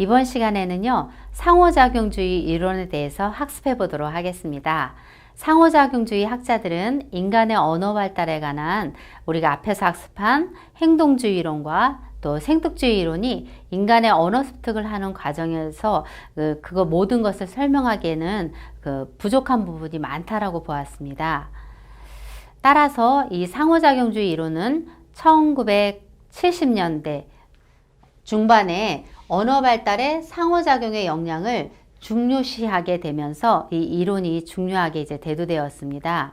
이번 시간에는요, 상호작용주의 이론에 대해서 학습해 보도록 하겠습니다. 상호작용주의 학자들은 인간의 언어 발달에 관한 우리가 앞에서 학습한 행동주의 이론과 또 생득주의 이론이 인간의 언어 습득을 하는 과정에서 그, 그거 모든 것을 설명하기에는 그 부족한 부분이 많다라고 보았습니다. 따라서 이 상호작용주의 이론은 1970년대 중반에 언어 발달의 상호작용의 영향을 중요시하게 되면서 이 이론이 중요하게 이제 대두되었습니다.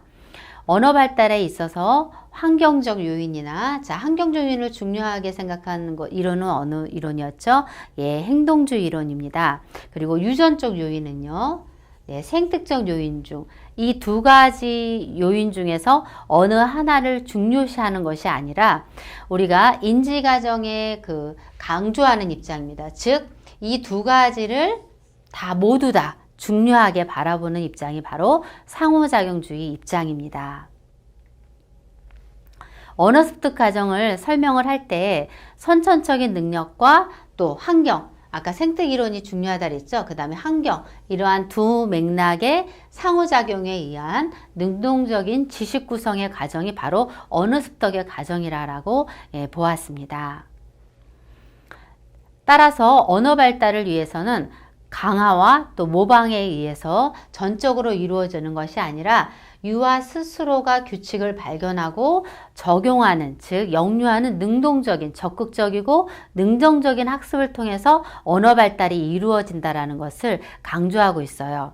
언어 발달에 있어서 환경적 요인이나 자 환경적 요인을 중요하게 생각하는 것 이론은 어느 이론이었죠? 예, 행동주의 이론입니다. 그리고 유전적 요인은요. 예, 생특적 요인 중 이 두 가지 요인 중에서 어느 하나를 중요시하는 것이 아니라 우리가 인지 과정에 그 강조하는 입장입니다. 즉 이 두 가지를 다 모두 다 중요하게 바라보는 입장이 바로 상호작용주의 입장입니다. 언어 습득 과정을 설명을 할 때 선천적인 능력과 또 환경, 아까 생특 이론이 중요하다 그랬죠. 그 다음에 환경, 이러한 두 맥락의 상호작용에 의한 능동적인 지식 구성의 과정이 바로 언어 습득의 과정이라고 예, 보았습니다. 따라서 언어 발달을 위해서는 강화와 또 모방에 의해서 전적으로 이루어지는 것이 아니라 유아 스스로가 규칙을 발견하고 적용하는, 즉, 역류하는 능동적인, 적극적이고 능동적인 학습을 통해서 언어 발달이 이루어진다라는 것을 강조하고 있어요.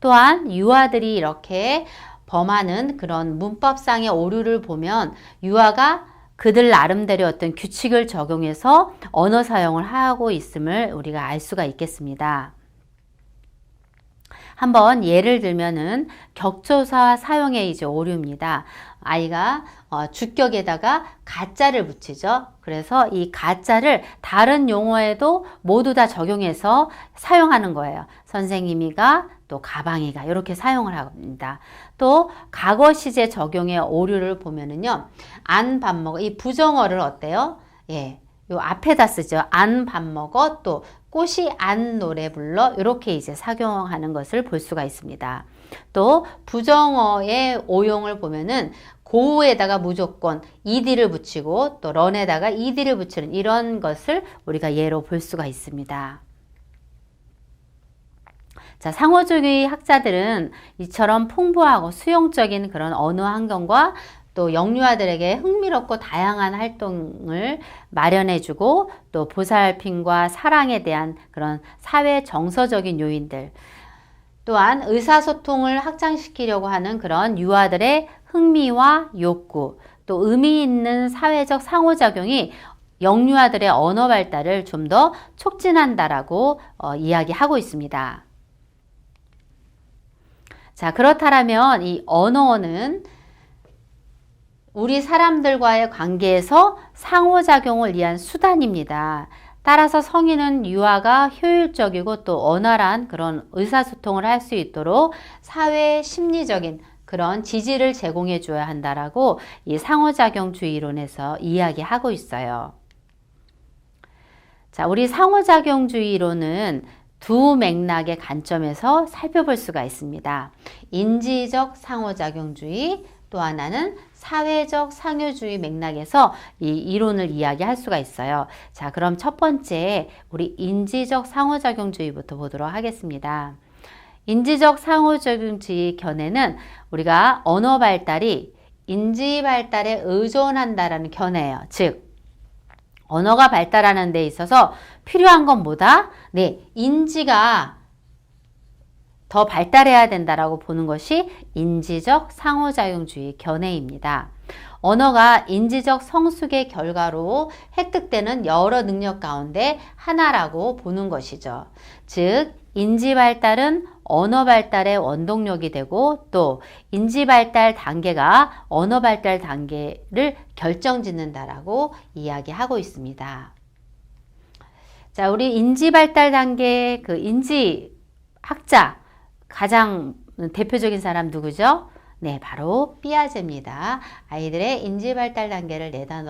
또한 유아들이 이렇게 범하는 그런 문법상의 오류를 보면 유아가 그들 나름대로 어떤 규칙을 적용해서 언어 사용을 하고 있음을 우리가 알 수가 있겠습니다. 한번 예를 들면은 격조사 사용의 이제 오류입니다. 아이가 어, 주격에다가 가짜를 붙이죠. 그래서 이 가짜를 다른 용어에도 모두 다 적용해서 사용하는 거예요. 선생님이가 또 가방이가 이렇게 사용을 합니다. 또 과거 시제 적용의 오류를 보면은요. 안 밥 먹어 이 부정어를 어때요? 예. 요 앞에다 쓰죠. 안 밥 먹어 또 꽃이 안 노래 불러 이렇게 이제 사용하는 것을 볼 수가 있습니다. 또 부정어의 오용을 보면은 고에다가 무조건 ed를 붙이고 또 런에다가 ed를 붙이는 이런 것을 우리가 예로 볼 수가 있습니다. 자, 상호주의 학자들은 이처럼 풍부하고 수용적인 그런 언어 환경과 또 영유아들에게 흥미롭고 다양한 활동을 마련해주고 또 보살핌과 사랑에 대한 그런 사회 정서적인 요인들 또한 의사소통을 확장시키려고 하는 그런 유아들의 흥미와 욕구 또 의미 있는 사회적 상호작용이 영유아들의 언어 발달을 좀 더 촉진한다라고 어, 이야기하고 있습니다. 자, 그렇다면 이 언어는 우리 사람들과의 관계에서 상호작용을 위한 수단입니다. 따라서 성인은 유아가 효율적이고 또 원활한 그런 의사소통을 할 수 있도록 사회 심리적인 그런 지지를 제공해 줘야 한다라고 이 상호작용주의 이론에서 이야기하고 있어요. 자, 우리 상호작용주의 이론은 두 맥락의 관점에서 살펴볼 수가 있습니다. 인지적 상호작용주의, 또 하나는 사회적 상효주의 맥락에서 이 이론을 이야기할 수가 있어요. 자, 그럼 첫 번째 우리 인지적 상호작용주의부터 보도록 하겠습니다. 인지적 상호작용주의 견해는 우리가 언어 발달이 인지 발달에 의존한다라는 견해예요. 즉 언어가 발달하는 데 있어서 필요한 건 뭐다? 네, 인지가 더 발달해야 된다라고 보는 것이 인지적 상호작용주의 견해입니다. 언어가 인지적 성숙의 결과로 획득되는 여러 능력 가운데 하나라고 보는 것이죠. 즉, 인지 발달은 언어 발달의 원동력이 되고 또 인지 발달 단계가 언어 발달 단계를 결정 짓는다라고 이야기하고 있습니다. 자, 우리 인지 발달 단계 그 인지 학자 가장 대표적인 사람 누구죠? 네, 바로 삐아제입니다. 아이들의 인지 발달 단계를 내다